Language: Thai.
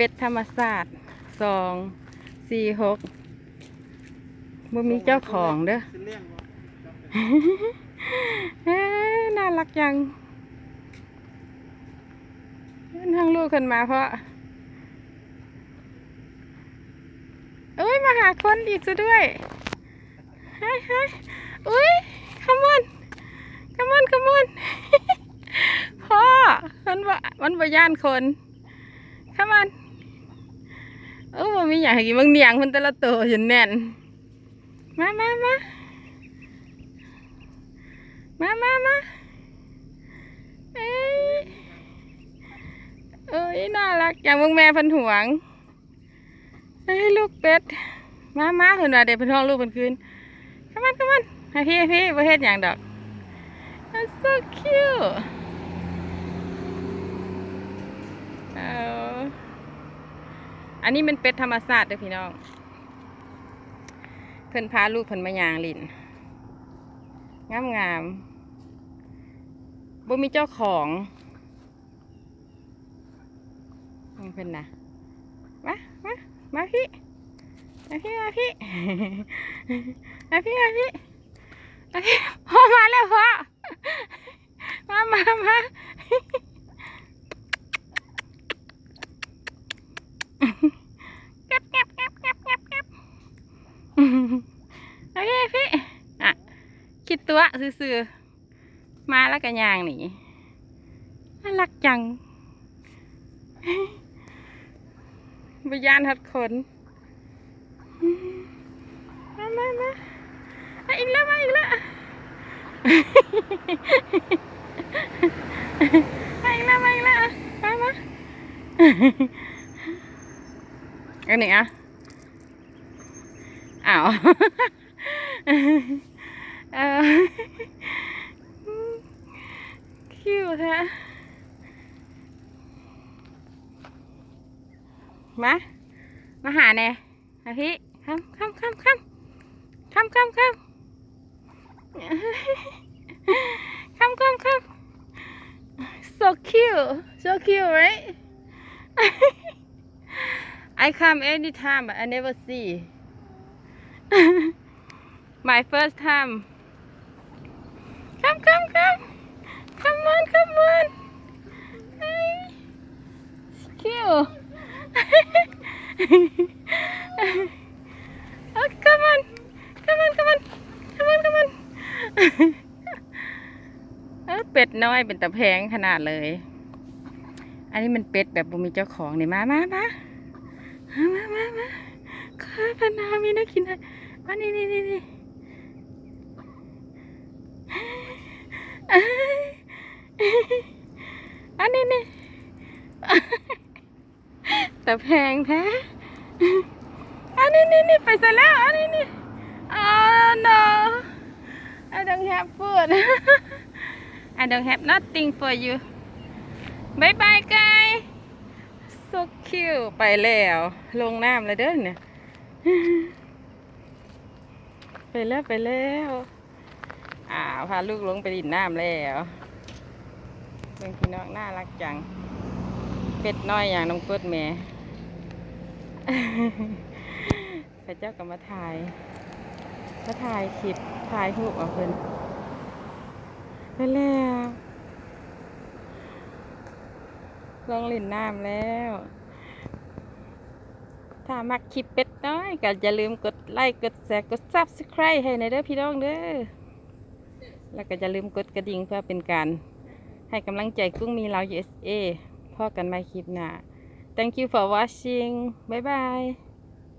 เป็ดธรรมศาสตร์สองสี่หกบ่มีเจ้าของเด้อเป็นเรื่องบ่เอ้ยน่ารักจังทั้งลูกขึ้นมาเพราะ เอ้ย มาหาคนอีกซะด้วยเฮ้ยเฮ้ยอุ้ย come on come on come on พ่อมันบ่มันบ่ย่านคน come on เออ บ่มีอย่างให้กินบางเนียงคนแต่ละตัวอยู่แน่น มามามามามามาเอ้ยเอ้ยน่ารักอย่างมึงแม่เพันหวงเอ้ยลูกเป็ด มามาเพิ่นว่าเดี๋ยวเพิ่นห้องลูกเพิ่นคืน come on come on ให้พี่ให้พี่บ่เฮ็ดหยังดอก That's so cute เอา อันนี้เป็นเป็ดธรรมศาตร์เด้อพี่น้อง เพิ่นพาลูกเพิ่นมายางลินงามงามบ่มีเจ้าของนี่เพิ่นนะมามามาพี่มาพี่มาพี่มาพี่มาพี่มาพี่พ่อมาแล้วพ่อมามามาเก็บเก็บเก็บเก็บเก็บเก็บโอเค พี่อะคิดตัวซื่อๆมาแล้วก็ยางหนีน่ารักจังบยานหัดคนมามามาอีกแล้วมาอีกแล้วมาอีกแล้วมาอีกแล้วมามาอันนี้อะอ้าว คิวแท้มา มาหาแน่มาพี่คำคำคำคำคำคำคำคำคำคำ so cute so cute right I come anytime but I never see my first time come come come come on come on Hi. cute oh come on come on come on come on come on เออเป็ดน้อยเป็นตะแพงขนาดเลย อันนี้มันเป็ดแบบบ่มีเจ้าของนี่มามามามามามาข้าพนามีน่ากินอะไรอันนี้นี่นี่นี่เอ้ย อันนี้นี่แตะแพงแท้อันนี้นี่นี่ไปซะแล้วอันนี้นี่ oh no I don't have food I don't have nothing for you bye bye guys so cute ไปแล้ว ลงน้ำเลยเด้อเนี่ย ไปแล้วไปแล้ว อ่าพาลูกลงไปดินน้ำแล้ว เป็นพี่น้องน่ารักจัง เป็ดน้อยอย่างน้องเปิดแม่พระเจ้าก็มาถ่ายมาถ่ายคลิปถ่ายรูปเอาเพิ่นแล้วลองเล่นน้ำแล้ว ถ้ามักคลิปเป็ดน้อยก็อย่าลืมกดไลค์กดแชร์กด subscribe ให้ในอยเด้อพี่น้องเด้อแล้วก็อย่าลืมกดกระดิ่งเพื่อเป็นการ ให้กำลังใจกุ้งมีเรา USA พอกันใหม่คลิปหน้า Thank you for watching บ๊ายบาย